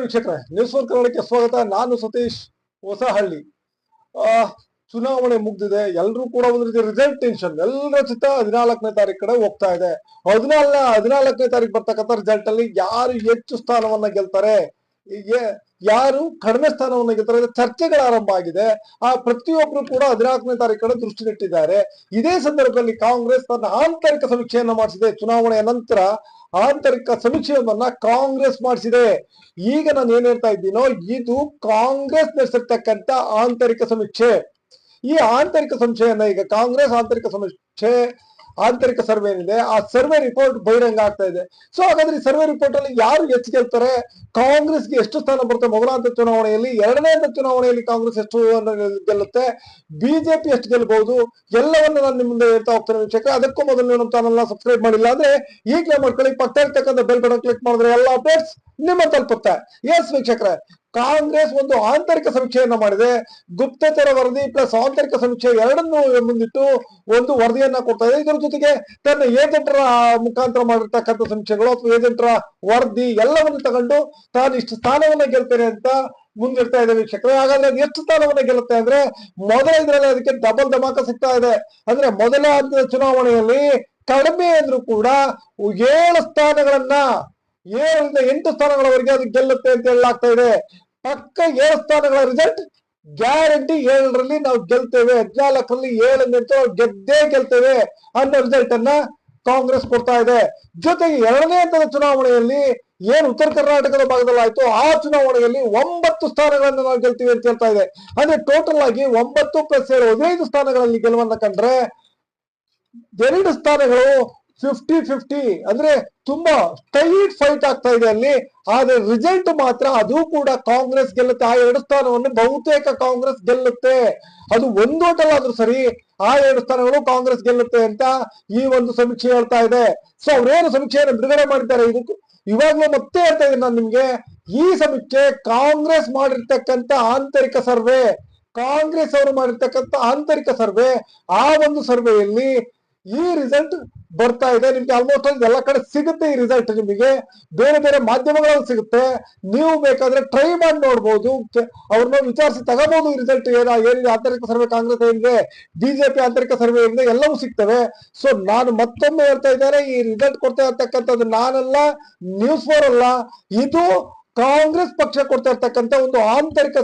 ವೀಕ್ಷಕರೇ news four ಕನ್ನಡಕ್ಕೆ ಸ್ವಾಗತ. ನಾನು ಸತೀಶ್ ಹೊಸಹಳ್ಳಿ. ಆ, ಚುನಾವಣೆ ಮುಗ್ದಿದೆ. ಎಲ್ಲರೂ ಕೂಡ ಒಂದು ರಿಸಲ್ಟ್ ಟೆನ್ಷನ್ ಎಲ್ಲರ ಚಿತ್ತ ಹದಿನಾಲ್ಕನೇ ತಾರೀಕು ಕಡೆ ಹೋಗ್ತಾ ಇದೆ. ಹದಿನಾಲ್ಕ ಹದಿನಾಲ್ಕನೇ ತಾರೀಕು ಬರ್ತಕ್ಕಂಥ ರಿಸಲ್ಟ್ ಅಲ್ಲಿ ಯಾರು ಹೆಚ್ಚು ಸ್ಥಾನವನ್ನ ಗೆಲ್ತಾರೆ? ಯಾರು ಕಡಿಮೆ ಸ್ಥಾನವನ್ನ ಗೆಲ್ತಾರೆ? ಚರ್ಚೆಗಳು ಚರ್ಚೆಗಳ ಆರಂಭ ಆಗಿದೆ. ಆ ಪ್ರತಿಯೊಬ್ಬರು ಕೂಡ ಹದಿನಾಲ್ಕನೇ ತಾರೀಕು ಕಡೆ ದೃಷ್ಟಿ ನೆಟ್ಟಿದ್ದಾರೆ. ಇದೇ ಸಂದರ್ಭದಲ್ಲಿ ಕಾಂಗ್ರೆಸ್ ತನ್ನ ಆಂತರಿಕ ಸಮೀಕ್ಷೆಯನ್ನ ಮಾಡಿಸಿದೆ. ಚುನಾವಣೆಯ ನಂತರ ಆಂತರಿಕ ಸಮೀಕ್ಷೆಯೊಂದನ್ನ ಕಾಂಗ್ರೆಸ್ ಮಾಡಿಸಿದೆ. ಈಗ ನಾನು ಏನ್ ಹೇಳ್ತಾ ಇದ್ದೀನೋ, ಇದು ಕಾಂಗ್ರೆಸ್ ನಡೆಸಿರ್ತಕ್ಕಂತ ಆಂತರಿಕ ಸಮೀಕ್ಷೆ ಈ ಆಂತರಿಕ ಸಮೀಕ್ಷೆಯನ್ನ ಈಗ ಕಾಂಗ್ರೆಸ್ ಆಂತರಿಕ ಸಮೀಕ್ಷೆ ಆಂತರಿಕ ಸರ್ವೆ ಏನಿದೆ, ಆ ಸರ್ವೆ ರಿಪೋರ್ಟ್ ಬಹಿರಂಗ ಆಗ್ತಾ ಇದೆ. ಸೊ ಹಾಗಾದ್ರೆ ಸರ್ವೆ ರಿಪೋರ್ಟ್ ಅಲ್ಲಿ ಯಾರು ಹೆಚ್ಚು ಗೆಲ್ತಾರೆ? ಕಾಂಗ್ರೆಸ್ಗೆ ಎಷ್ಟು ಸ್ಥಾನ ಬರುತ್ತೆ? ಮೊದಲ ಹಂತ ಚುನಾವಣೆಯಲ್ಲಿ ಎರಡನೇ ಹಂತ ಚುನಾವಣೆಯಲ್ಲಿ ಕಾಂಗ್ರೆಸ್ ಎಷ್ಟು ಗೆಲ್ಲುತ್ತೆ? ಬಿಜೆಪಿ ಎಷ್ಟು ಗೆಲ್ಬಹುದು? ಎಲ್ಲವನ್ನ ನಾನು ನಿಮ್ಮ ಮುಂದೆ ಹೇಳ್ತಾ ಹೋಗ್ತೇನೆ ವೀಕ್ಷಕ ಅದಕ್ಕೂ ಮೊದಲು ನೀವು ನಮ್ಮ ಚಾನಲ್ ಸಬ್ಸ್ಕ್ರೈಬ್ ಮಾಡಿಲ್ಲ ಅಂದ್ರೆ ಈಗಲೇ ಮಾಡ್ಕೊಳ್ಳಿ. ಪಕ್ಕ ಇರ್ತಕ್ಕಂಥ ಬೆಲ್ ಬಟನ್ ಕ್ಲಿಕ್ ಮಾಡಿದ್ರೆ ಎಲ್ಲ ಅಪ್ಡೇಟ್ಸ್ ನಿಮ್ಮ ತಲುಪುತ್ತೆ. ಎಸ್ ವೀಕ್ಷಕರೇ. ಕಾಂಗ್ರೆಸ್ ಒಂದು ಆಂತರಿಕ ಸಮೀಕ್ಷೆಯನ್ನ ಮಾಡಿದೆ. ಗುಪ್ತಚರ ವರದಿ ಪ್ಲಸ್ ಆಂತರಿಕ ಸಮೀಕ್ಷೆ ಎರಡನ್ನು ಮುಂದಿಟ್ಟು ಒಂದು ವರದಿಯನ್ನ ಕೊಡ್ತಾ ಇದೆ. ಇದರ ಜೊತೆಗೆ ತನ್ನ ಏಜೆಂಟರ ಮುಖಾಂತರ ಮಾಡಿರ್ತಕ್ಕಂಥ ಸಮೀಕ್ಷೆಗಳು ಅಥವಾ ಏಜೆಂಟರ ವರದಿ ಎಲ್ಲವನ್ನು ತಗೊಂಡು ತಾನು ಇಷ್ಟು ಸ್ಥಾನವನ್ನ ಗೆಲ್ತೇನೆ ಅಂತ ಮುಂದಿಡ್ತಾ ಇದೆ ವೀಕ್ಷಕರು. ಹಾಗಾದ್ರೆ ಅದು ಎಷ್ಟು ಸ್ಥಾನವನ್ನ ಗೆಲ್ಲುತ್ತೆ ಅಂದ್ರೆ ಮೊದಲ ಇದರಲ್ಲಿ ಅದಕ್ಕೆ ಡಬಲ್ ಧಮಾಕ ಸಿಗ್ತಾ ಇದೆ. ಅಂದ್ರೆ ಮೊದಲ ಹಂತದ ಚುನಾವಣೆಯಲ್ಲಿ ಕಡಿಮೆ ಅಂದ್ರೂ ಕೂಡ ಏಳು ಸ್ಥಾನಗಳನ್ನ ಏಳರಿಂದ ಎಂಟು ಸ್ಥಾನಗಳವರೆಗೆ ಅದು ಗೆಲ್ಲುತ್ತೆ ಅಂತ ಹೇಳಲಾಗ್ತಾ ಇದೆ. ಪಕ್ಕ ಏಳು ಸ್ಥಾನಗಳ ರಿಸಲ್ಟ್ ಗ್ಯಾರಂಟಿ ಏಳರಲ್ಲಿ ನಾವು ಗೆಲ್ತೇವೆ. ಹದಿನಾಲ್ಕರಲ್ಲಿ ಏಳು ನಿಂತು ಗೆದ್ದೇ ಗೆಲ್ತೇವೆ ಅನ್ನೋ ರಿಸಲ್ಟ್ ಅನ್ನ ಕಾಂಗ್ರೆಸ್ ಕೊಡ್ತಾ ಇದೆ. ಜೊತೆಗೆ ಎರಡನೇ ಹಂತದ ಚುನಾವಣೆಯಲ್ಲಿ ಏನು ಉತ್ತರ ಕರ್ನಾಟಕದ ಭಾಗದಲ್ಲಿ ಆಯ್ತು ಆ ಚುನಾವಣೆಯಲ್ಲಿ ಒಂಬತ್ತು ಸ್ಥಾನಗಳನ್ನು ನಾವು ಗೆಲ್ತೀವಿ ಅಂತ ಹೇಳ್ತಾ ಇದೆ. ಅಂದ್ರೆ ಟೋಟಲ್ ಆಗಿ ಒಂಬತ್ತು ಪ್ಲಸ್ ಏಳು, ಹದಿನೈದು ಸ್ಥಾನಗಳಲ್ಲಿ ಗೆಲುವನ್ನ ಕಂಡ್ರೆ, ಎರಡು ಸ್ಥಾನಗಳು ಫಿಫ್ಟಿ ಫಿಫ್ಟಿ ಅಂದ್ರೆ ತುಂಬಾ ಟೈಟ್ ಫೈಟ್ ಆಗ್ತಾ ಇದೆ ಅಲ್ಲಿ. ಆದ್ರೆ ರಿಸಲ್ಟ್ ಮಾತ್ರ ಅದು ಕೂಡ ಕಾಂಗ್ರೆಸ್ ಗೆಲ್ಲುತ್ತೆ. ಆ ಎರಡು ಸ್ಥಾನವನ್ನು ಬಹುತೇಕ ಕಾಂಗ್ರೆಸ್ ಗೆಲ್ಲುತ್ತೆ. ಅದು ಒಂದು ಆದ್ರೂ ಸರಿ ಆ ಎರಡು ಸ್ಥಾನಗಳು ಕಾಂಗ್ರೆಸ್ ಗೆಲ್ಲುತ್ತೆ ಅಂತ ಈ ಒಂದು ಸಮೀಕ್ಷೆ ಹೇಳ್ತಾ ಇದೆ. ಸೊ ಅವ್ರೇನು ಸಮೀಕ್ಷೆಯನ್ನು ಬಿಡುಗಡೆ ಮಾಡಿದ್ದಾರೆ? ಇದಕ್ಕೂ ಇವಾಗ್ಲೂ ಮತ್ತೆ ಹೇಳ್ತಾ ಇದ್ದೀನಿ ನಾನು ನಿಮ್ಗೆ. ಈ ಸಮೀಕ್ಷೆ ಕಾಂಗ್ರೆಸ್ ಮಾಡಿರ್ತಕ್ಕಂತ ಆಂತರಿಕ ಸರ್ವೆ, ಕಾಂಗ್ರೆಸ್ ಅವರು ಮಾಡಿರ್ತಕ್ಕಂಥ ಆಂತರಿಕ ಸರ್ವೆ, ಆ ಒಂದು ಸರ್ವೆಯಲ್ಲಿ ಈ ರಿಸಲ್ಟ್ ಬರ್ತಾ ಇದೆ. ನಿಮ್ಗೆ ಆಲ್ಮೋಸ್ಟ್ ಎಲ್ಲ ಕಡೆ ಸಿಗುತ್ತೆ ಈ ರಿಸಲ್ಟ್ ನಿಮಗೆ. ಬೇರೆ ಬೇರೆ ಮಾಧ್ಯಮಗಳಲ್ಲಿ ಸಿಗುತ್ತೆ. ನೀವು ಬೇಕಾದ್ರೆ ಟ್ರೈ ಮಾಡಿ ನೋಡ್ಬೋದು. ಅವ್ರನ್ನ ವಿಚಾರಿಸಿ ತಗೋಬಹುದು ಈ ರಿಸಲ್ಟ್ ಏನ, ಏನಿದೆ, ಆಂತರಿಕ ಸರ್ವೆ ಕಾಂಗ್ರೆಸ್ ಏನಿದೆ ಬಿಜೆಪಿ ಆಂತರಿಕ ಸರ್ವೆ ಏನಿದೆ, ಎಲ್ಲವೂ ಸಿಗ್ತವೆ. ಸೊ ನಾನು ಮತ್ತೊಮ್ಮೆ ಹೇಳ್ತಾ ಇದ್ದೇನೆ, ಈ ರಿಸಲ್ಟ್ ಕೊಡ್ತಾ ಇರ್ತಕ್ಕಂಥದ್ದು ನಾನಲ್ಲ ನ್ಯೂಸ್ ಫೋರ್ ಅಲ್ಲ. ಇದು ಕಾಂಗ್ರೆಸ್ ಪಕ್ಷ ಕೊಡ್ತಾ ಇರ್ತಕ್ಕಂಥ ಒಂದು ಆಂತರಿಕ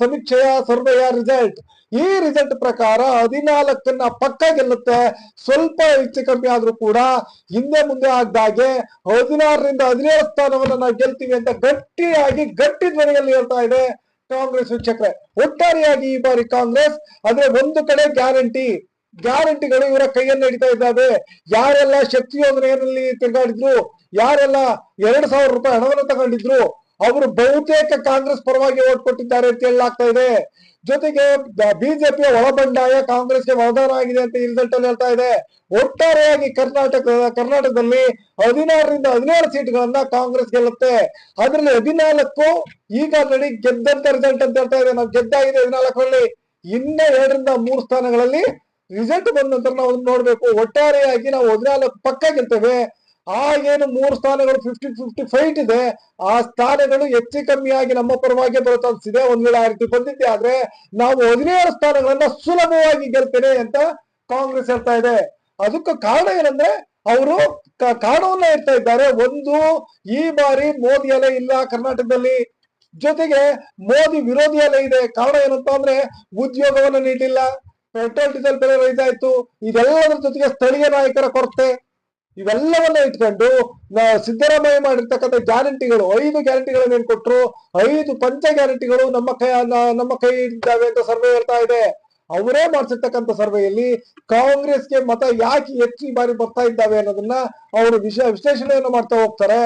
ಸಮೀಕ್ಷೆಯ, ಸರ್ವೆಯ ರಿಸಲ್ಟ್ ಈ ರಿಸಲ್ಟ್ ಪ್ರಕಾರ ಹದಿನಾಲ್ಕನ್ನ ಪಕ್ಕ ಗೆಲ್ಲುತ್ತೆ. ಸ್ವಲ್ಪ ಹೆಚ್ಚು ಕಮ್ಮಿ ಆದ್ರೂ ಕೂಡ ಹಿಂದೆ ಮುಂದೆ ಆಗ್ದಾಗೆ ಹದಿನಾರರಿಂದ ಹದಿನೇಳು ಸ್ಥಾನವನ್ನ ನಾವು ಗೆಲ್ತೀವಿ ಅಂತ ಗಟ್ಟಿಯಾಗಿ, ಗಟ್ಟಿ ಧ್ವನಿಯಲ್ಲಿ ಹೇಳ್ತಾ ಇದೆ ಕಾಂಗ್ರೆಸ್ ವೀಕ್ಷಕರೇ. ಒಟ್ಟಾರೆಯಾಗಿ ಈ ಬಾರಿ ಕಾಂಗ್ರೆಸ್ ಅಂದ್ರೆ ಒಂದು ಕಡೆ ಗ್ಯಾರಂಟಿ. ಗ್ಯಾರಂಟಿಗಳು ಇವರ ಕೈಯನ್ನು ಹಿಡಿತಾ ಇದ್ದಾವೆ. ಯಾರೆಲ್ಲ ಶಕ್ತಿ ಯೋಜನೆಯಲ್ಲಿ ತಿರುಗಾಡಿದ್ರು, ಯಾರೆಲ್ಲ ಎರಡ್ ಸಾವಿರ ರೂಪಾಯಿ ಹಣವನ್ನು ತಗೊಂಡಿದ್ರು ಅವರು ಬಹುತೇಕ ಕಾಂಗ್ರೆಸ್ ಪರವಾಗಿ ಓಟ್ ಕೊಟ್ಟಿದ್ದಾರೆ ಅಂತ ಹೇಳಲಾಗ್ತಾ ಇದೆ. ಜೊತೆಗೆ ಬಿಜೆಪಿಯ ಒಳಬಂಡಾಯ ಕಾಂಗ್ರೆಸ್ಗೆ ವರದಾನ ಆಗಿದೆ ಅಂತ ರಿಸಲ್ಟ್ ಅಲ್ಲಿ ಹೇಳ್ತಾ ಇದೆ. ಒಟ್ಟಾರೆಯಾಗಿ ಕರ್ನಾಟಕ, ಕರ್ನಾಟಕದಲ್ಲಿ ಹದಿನಾರರಿಂದ ಹದಿನೇಳು ಸೀಟ್ಗಳನ್ನ ಕಾಂಗ್ರೆಸ್ ಗೆಲ್ಲುತ್ತೆ. ಅದರಲ್ಲಿ ಹದಿನಾಲ್ಕು ಈಗ ನಡಿ ಗೆದ್ದಂತ ರಿಸಲ್ಟ್ ಅಂತ ಹೇಳ್ತಾ ಇದೆ. ನಾವು ಗೆದ್ದಾಗಿದೆ ಹದಿನಾಲ್ಕರಲ್ಲಿ ಇನ್ನ ಎರಡರಿಂದ ಮೂರು ಸ್ಥಾನಗಳಲ್ಲಿ ರಿಸಲ್ಟ್ ಬಂದ ನಂತರ ನಾವು ನೋಡ್ಬೇಕು. ಒಟ್ಟಾರೆಯಾಗಿ ನಾವು ಹದಿನಾಲ್ಕು ಪಕ್ಕ ಗೆಲ್ತೇವೆ. ಆ ಏನು ಮೂರು ಸ್ಥಾನಗಳು ಫಿಫ್ಟಿ ಫಿಫ್ಟಿ ಫೈಟ್ ಇದೆ. ಆ ಸ್ಥಾನಗಳು ಹೆಚ್ಚು ಕಮ್ಮಿಯಾಗಿ ನಮ್ಮ ಪರವಾಗಿ ಬರುತ್ತೆ ಅನ್ಸಿದೆ ಒಂದ್ ವೇಳೆ ಆ ರೀತಿ ಬಂದಿದ್ದೆ ಆದ್ರೆ ನಾವು ಹದಿನೇಳು ಸ್ಥಾನಗಳನ್ನ ಸುಲಭವಾಗಿ ಗೆಲ್ತೇನೆ ಅಂತ ಕಾಂಗ್ರೆಸ್ ಹೇಳ್ತಾ ಇದೆ. ಅದಕ್ಕೆ ಕಾರಣ ಏನಂದ್ರೆ ಅವರು ಕಾರಣವನ್ನ ಹೇಳ್ತಾ ಇದ್ದಾರೆ. ಒಂದು, ಈ ಬಾರಿ ಮೋದಿ ಅಲೆ ಇಲ್ಲ ಕರ್ನಾಟಕದಲ್ಲಿ. ಜೊತೆಗೆ ಮೋದಿ ವಿರೋಧಿ ಅಲೆ ಇದೆ. ಕಾರಣ ಏನಂತ ಅಂದ್ರೆ ಉದ್ಯೋಗವನ್ನು ನೀಡಿಲ್ಲ. ಪೆಟ್ರೋಲ್, ಡೀಸೆಲ್ ಬೆಲೆ ರೈತಾಯ್ತು ಇದೆಲ್ಲದರ ಜೊತೆಗೆ ಸ್ಥಳೀಯ ನಾಯಕರ ಕೊರತೆ. ಇವೆಲ್ಲವನ್ನ ಇಟ್ಕೊಂಡು ಸಿದ್ದರಾಮಯ್ಯ ಮಾಡಿರ್ತಕ್ಕಂಥ ಗ್ಯಾರಂಟಿಗಳು, ಐದು ಗ್ಯಾರಂಟಿಗಳನ್ನ ಏನ್ ಕೊಟ್ಟರು ಐದು ಪಂಚ ಗ್ಯಾರಂಟಿಗಳು ನಮ್ಮ ಕೈ ನಮ್ಮ ಕೈ ಇದ್ದಾವೆ ಅಂತ ಸರ್ವೆ ಹೇಳ್ತಾ ಇದೆ. ಅವರೇ ಮಾಡಿಸಿರ್ತಕ್ಕಂಥ ಸರ್ವೆಯಲ್ಲಿ ಕಾಂಗ್ರೆಸ್ಗೆ ಮತ ಯಾಕೆ ಹೆಚ್ಚು ಬಾರಿ ಬರ್ತಾ ಇದ್ದಾವೆ ಅನ್ನೋದನ್ನ ಅವರು ವಿಷಯ ವಿಶ್ಲೇಷಣೆಯನ್ನು ಮಾಡ್ತಾ ಹೋಗ್ತಾರೆ.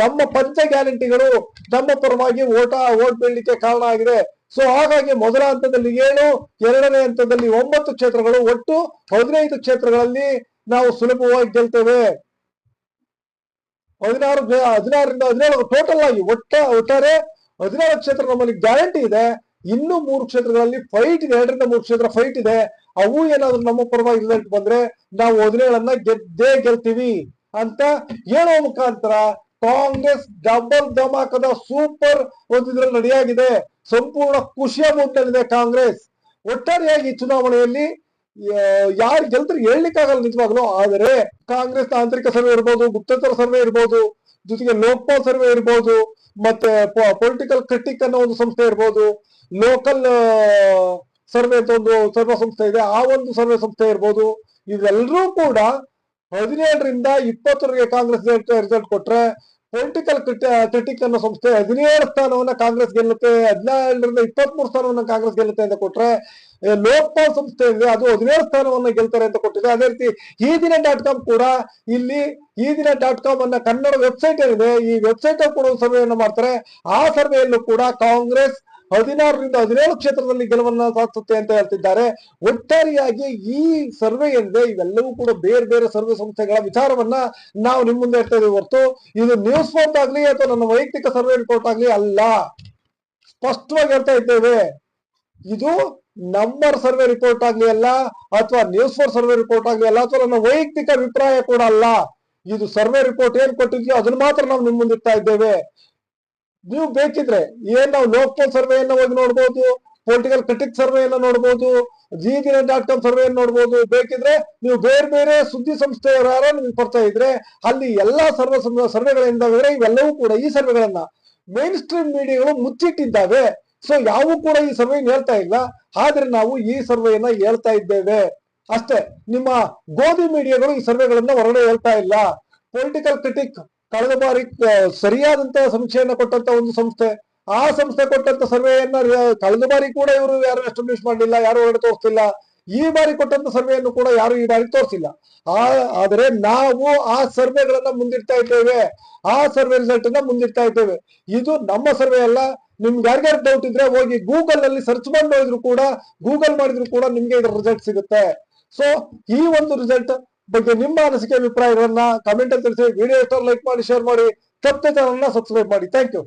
ನಮ್ಮ ಪಂಚ ಗ್ಯಾರಂಟಿಗಳು ನಮ್ಮ ಪರವಾಗಿ ಓಟ, ಓಟ್ ಬೀಳಲಿಕ್ಕೆ ಕಾರಣ ಆಗಿದೆ. ಸೊ ಹಾಗಾಗಿ ಮೊದಲ ಹಂತದಲ್ಲಿ ಏಳು, ಎರಡನೇ ಹಂತದಲ್ಲಿ ಒಂಬತ್ತು ಕ್ಷೇತ್ರಗಳು ಒಟ್ಟು ಹದಿನೈದು ಕ್ಷೇತ್ರಗಳಲ್ಲಿ ನಾವು ಸುಲಭವಾಗಿ ಗೆಲ್ತೇವೆ ಹದಿನಾರು ಹದಿನಾರರಿಂದ ಹದಿನೇಳು ಟೋಟಲ್ ಆಗಿ ಒಟ್ಟ, ಒಟ್ಟಾರೆ ಹದಿನಾರು ಕ್ಷೇತ್ರ ನಮ್ಮಲ್ಲಿ ಗ್ಯಾರಂಟಿ ಇದೆ. ಇನ್ನು ಮೂರು ಕ್ಷೇತ್ರಗಳಲ್ಲಿ ಫೈಟ್ ಇದೆ. ಎರಡರಿಂದ ಮೂರು ಕ್ಷೇತ್ರ ಫೈಟ್ ಇದೆ. ಅವು ಏನಾದ್ರೂ ನಮ್ಮ ಪರವಾಗಿ ರಿಸಲ್ಟ್ ಬಂದ್ರೆ ನಾವು ಹದಿನೇಳನ್ನ ಗೆದ್ದೇ ಗೆಲ್ತೀವಿ ಅಂತ ಹೇಳೋ ಮುಖಾಂತರ ಕಾಂಗ್ರೆಸ್ ಡಬಲ್ ಧಮಾಕದ ಸೂಪರ್ ಒಂದಿದ್ರೆ ನಡೆಯಾಗಿದೆ. ಸಂಪೂರ್ಣ ಖುಷಿಯ ಮೂಡ್ನಲ್ಲಿದೆ ಕಾಂಗ್ರೆಸ್. ಒಟ್ಟಾರೆಯಾಗಿ ಚುನಾವಣೆಯಲ್ಲಿ ಯಾರು ಗೆಲ್ತಾರೆ ಹೇಳಲಿಕ್ಕಾಗಲ್ಲ ನಿಜವಾಗ್ಲು, ಆದರೆ ಕಾಂಗ್ರೆಸ್ ತಾಂತ್ರಿಕ ಸರ್ವೆ ಇರ್ಬೋದು, ಗುಪ್ತಚರ ಸರ್ವೆ ಇರ್ಬೋದು, ಜೊತೆಗೆ ಲೋಕಪಾಲ್ ಸರ್ವೆ ಇರ್ಬೋದು, ಮತ್ತೆ ಪೊಲಿಟಿಕಲ್ ಕ್ರಿಟಿಕ್ ಅನ್ನೋ ಒಂದು ಸಂಸ್ಥೆ ಇರ್ಬೋದು ಲೋಕಲ್ ಸರ್ವೆ ಅಂತ ಒಂದು ಸರ್ವೆ ಸಂಸ್ಥೆ ಇದೆ, ಆ ಒಂದು ಸರ್ವೆ ಸಂಸ್ಥೆ ಇರ್ಬೋದು ಇವೆಲ್ಲರೂ ಕೂಡ ಹದಿನೇಳರಿಂದ ಇಪ್ಪತ್ತರಿಗೆ ಕಾಂಗ್ರೆಸ್ ರಿಸಲ್ಟ್ ಕೊಟ್ರೆ ಪೊಲಿಟಿಕಲ್ ಕ್ರಿಟಿಕ್ ಅನ್ನೋ ಸಂಸ್ಥೆ ಹದಿನೇಳು ಸ್ಥಾನವನ್ನ ಕಾಂಗ್ರೆಸ್ ಗೆಲ್ಲುತ್ತೆ ಹದಿನೇಳರಿಂದ ಇಪ್ಪತ್ತ್ ಮೂರು ಸ್ಥಾನವನ್ನ ಕಾಂಗ್ರೆಸ್ ಗೆಲ್ಲುತ್ತೆ ಅಂತ ಕೊಟ್ರೆ ಲೋಕಪಾಲ್ ಲೋಕ್ಪಾಲ್ ಸಂಸ್ಥೆ ಇದೆ, ಅದು ಹದಿನೇಳು ಸ್ಥಾನವನ್ನ ಗೆಲ್ತಾರೆ ಅಂತ ಕೊಟ್ಟಿದೆ. ಅದೇ ರೀತಿ ಈ ದಿನ ಡಾಟ್ ಕಾಮ್ ಕೂಡ ಇಲ್ಲಿ ಈ ದಿನ ಡಾಟ್ ಕಾಮ್ ಅನ್ನ ಕನ್ನಡ ವೆಬ್ಸೈಟ್ ಏನಿದೆ, ಈ ವೆಬ್ಸೈಟ್ ಕೂಡ ಒಂದು ಸರ್ವೆಯನ್ನು ಮಾಡ್ತಾರೆ. ಆ ಸರ್ವೆಯಲ್ಲೂ ಕೂಡ ಕಾಂಗ್ರೆಸ್ ಹದಿನಾರರಿಂದ ಹದಿನೇಳು ಕ್ಷೇತ್ರದಲ್ಲಿ ಗೆಲುವನ್ನ ಸಾಧಿಸುತ್ತೆ ಅಂತ ಹೇಳ್ತಿದ್ದಾರೆ. ಒಟ್ಟಾರೆಯಾಗಿ ಈ ಸರ್ವೆ ಏನಿದೆ ಇವೆಲ್ಲವೂ ಕೂಡ ಬೇರೆ ಬೇರೆ ಸರ್ವೆ ಸಂಸ್ಥೆಗಳ ವಿಚಾರವನ್ನ ನಾವು ನಿಮ್ ಮುಂದೆ ಇಡ್ತಾ ಇದೀವಿ ಹೊರತು ಇದು ನ್ಯೂಸ್ ಫೋರ್ಟ್ ಆಗ್ಲಿ ಅಥವಾ ನನ್ನ ವೈಯಕ್ತಿಕ ಸರ್ವೆ ರಿಪೋರ್ಟ್ ಆಗ್ಲಿ ಅಲ್ಲ. ಸ್ಪಷ್ಟವಾಗಿ ಹೇಳ್ತಾ ಇದ್ದೇವೆ. ಇದು ನಂಬರ್ ಸರ್ವೆ ರಿಪೋರ್ಟ್ ಆಗ್ಲಿ ಅಲ್ಲ ಅಥವಾ ನ್ಯೂಸ್ ಫೋರ್ ಸರ್ವೆ ರಿಪೋರ್ಟ್ ಆಗ್ಲಿ ಅಲ್ಲ ಅಥವಾ ನನ್ನ ವೈಯಕ್ತಿಕ ಅಭಿಪ್ರಾಯ ಕೂಡ ಅಲ್ಲ. ಇದು ಸರ್ವೆ ರಿಪೋರ್ಟ್ ಏನ್ ಕೊಟ್ಟಿದ್ಯೋ ಅದನ್ನ ಮಾತ್ರ ನಾವು ನಿಮ್ ಮುಂದಿಡ್ತಾ ಇದ್ದೇವೆ. ನೀವು ಬೇಕಿದ್ರೆ ಏನ್ ನಾವು ಲೋಕಲ್ ಸರ್ವೆಯನ್ನ ಹೋಗಿ ನೋಡ್ಬೋದು ಪೊಲಿಟಿಕಲ್ ಕ್ರಿಟಿಕ್ ಸರ್ವೆಯನ್ನ ನೋಡ್ಬೋದು ಜಿ ದಿನ ಡಾಟ್ ಕಾಮ್ ಸರ್ವೆಯನ್ನು ನೋಡ್ಬೋದು. ಬೇಕಿದ್ರೆ ನೀವು ಬೇರೆ ಬೇರೆ ಸುದ್ದಿ ಸಂಸ್ಥೆಯವರ ನಿಮ್ಗೆ ಬರ್ತಾ ಇದ್ರೆ ಅಲ್ಲಿ ಎಲ್ಲಾ ಸರ್ವೆ ಸರ್ವೆಗಳಿಂದ ಇವೆಲ್ಲವೂ ಕೂಡ ಈ ಸರ್ವೆಗಳನ್ನ ಮೇನ್ ಸ್ಟ್ರೀಮ್ ಮೀಡಿಯಾಗಳು ಮುಚ್ಚಿಟ್ಟಿದ್ದಾವೆ. ಸೊ ಯಾವು ಕೂಡ ಈ ಸರ್ವೆ ಹೇಳ್ತಾ ಇಲ್ಲ. ಆದ್ರೆ ನಾವು ಈ ಸರ್ವೆಯನ್ನ ಹೇಳ್ತಾ ಇದ್ದೇವೆ. ಅಷ್ಟೇ, ನಿಮ್ಮ ಗೋಧಿ ಮೀಡಿಯಾಗಳು ಈ ಸರ್ವೆಗಳನ್ನ ಹೊರಗಡೆ ಹೇಳ್ತಾ ಇಲ್ಲ. ಪೊಲಿಟಿಕಲ್ ಕ್ರಿಟಿಕ್ ಕಳೆದ ಬಾರಿ ಸರಿಯಾದಂತ ಸಮೀಕ್ಷೆಯನ್ನ ಕೊಟ್ಟಂತ ಒಂದು ಸಂಸ್ಥೆ, ಆ ಸಂಸ್ಥೆ ಕೊಟ್ಟಂತ ಸರ್ವೆಯನ್ನ ಕಳೆದ ಬಾರಿ ಕೂಡ ಇವರು ಯಾರು ಎಸ್ಟಾಬ್ಲಿಷ್ ಮಾಡಲಿಲ್ಲ, ಯಾರು ಹೊರಗಡೆ ತೋರಿಸಿಲ್ಲ ಈ ಬಾರಿ ಕೊಟ್ಟಂತ ಸರ್ವೆಯನ್ನು ಕೂಡ ಯಾರು ಈ ಬಾರಿ ತೋರಿಸಿಲ್ಲ. ಆ, ಆದರೆ ನಾವು ಆ ಸರ್ವೆಗಳನ್ನ ಮುಂದಿಡ್ತಾ ಇದ್ದೇವೆ, ಆ ಸರ್ವೆ ರಿಸಲ್ಟ್ ಅನ್ನ ಮುಂದಿಡ್ತಾ ಇದ್ದೇವೆ. ಇದು ನಮ್ಮ ಸರ್ವೆ ಅಲ್ಲ, ನಿಮ್ಗೆ ಯಾರಿಗಾರು ಡೌಟ್ ಇದ್ರೆ ಹೋಗಿ ಗೂಗಲ್ನಲ್ಲಿ ಸರ್ಚ್ ಮಾಡಿ ಕೂಡ, ಗೂಗಲ್ ಮಾಡಿದ್ರು ಕೂಡ ನಿಮ್ಗೆ ಇದರ ರಿಸಲ್ಟ್ ಸಿಗುತ್ತೆ. ಸೊ ಈ ಒಂದು ರಿಸಲ್ಟ್ ಬಗ್ಗೆ ನಿಮ್ಮ ಅನಿಸಿಕೆ ಅಭಿಪ್ರಾಯಗಳನ್ನ ಕಮೆಂಟ್ ಅಲ್ಲಿ ತಿಳಿಸಿ ವಿಡಿಯೋ ಲೈಕ್ ಮಾಡಿ ಶೇರ್ ಮಾಡಿ ತಪ್ಪದೆ ಚಾನಲ್ ಸಬ್ಸ್ಕ್ರೈಬ್ ಮಾಡಿ. Thank you